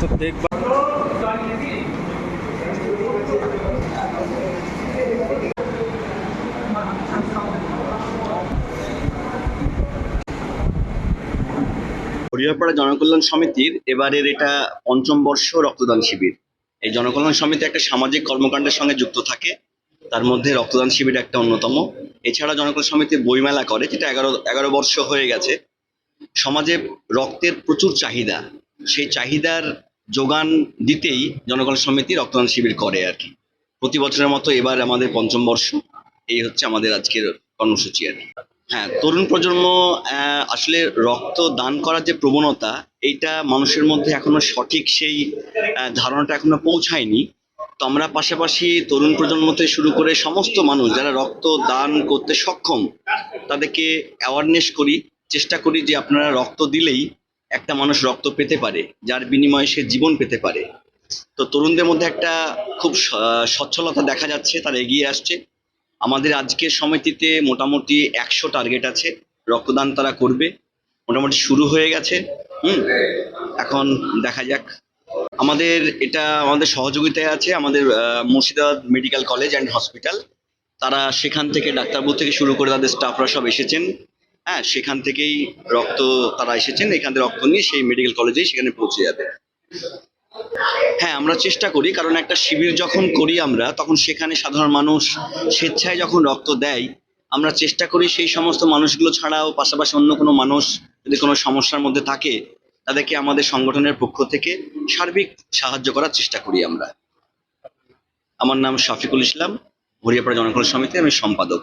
Hariharpara Janakalyan সমিতির এবারের এটা পঞ্চম বর্ষ রক্তদান শিবির। এই জনকল্যাণ সমিতি একটা সামাজিক কর্মকাণ্ডের সঙ্গে যুক্ত থাকে। তার মধ্যে রক্তদান শিবির একটা অন্যতম। এছাড়া জনকল্যাণ সমিতি বইমেলা করে, যেটা এগারো এগারো বর্ষ হয়ে গেছে। সমাজে রক্তের প্রচুর চাহিদা। সেই চাহিদার যোগান দিতেই জনকল্যাণ সমিতি রক্তদান শিবির করে আর কি। প্রতি বছরের মতো এবার আমাদের পঞ্চম বর্ষ, এই হচ্ছে আমাদের আজকের কর্মসূচি আর হ্যাঁ তরুণ প্রজন্ম আসলে রক্ত দান করার যে প্রবণতা, এইটা মানুষের মধ্যে এখনও সঠিক সেই ধারণাটা এখনও পৌঁছায়নি। তো আমরা পাশাপাশি তরুণ প্রজন্ম থেকে শুরু করে সমস্ত মানুষ যারা রক্ত দান করতে সক্ষম, তাদেরকে অ্যাওয়ারনেস করি, চেষ্টা করি যে আপনারা রক্ত দিলেই একটা মানুষ রক্ত পেতে পারে, যার বিনিময়ে সে জীবন পেতে পারে। তো তরুণদের মধ্যে একটা খুব সচ্ছলতা দেখা যাচ্ছে, তারা এগিয়ে আসছে। আমাদের আজকের সমিতিতে মোটামুটি একশো টার্গেট আছে, রক্তদান তারা করবে। মোটামুটি শুরু হয়ে গেছে, হুম? এখন দেখা যাক। আমাদের এটা আমাদের সহযোগিতায় আছে, আমাদের Murshidabad medical college and hospital. তারা সেখান থেকে ডাক্তারবাবু থেকে শুরু করে তাদের স্টাফরা সব এসেছেন। হ্যাঁ সেখান থেকেই রক্ত তারা এসেছেন, এখান থেকে রক্ত নিয়ে সেই মেডিকেল কলেজেই সেখানে পৌঁছে যাবে। হ্যাঁ আমরা চেষ্টা করি, কারণ একটা শিবির যখন করি আমরা, তখন সেখানে সাধারণ মানুষ স্বেচ্ছায় যখন রক্ত দেয়, আমরা চেষ্টা করি সেই সমস্ত মানুষগুলো ছাড়াও পাশাপাশি অন্য কোনো মানুষ যদি কোনো সমস্যার মধ্যে থাকে, তাদেরকে আমাদের সংগঠনের পক্ষ থেকে সার্বিক সাহায্য করার চেষ্টা করি আমরা। আমার নাম শফিকুল ইসলাম, হরিয়াপাড়া জনকল্যাণ সমিতি আমি সম্পাদক।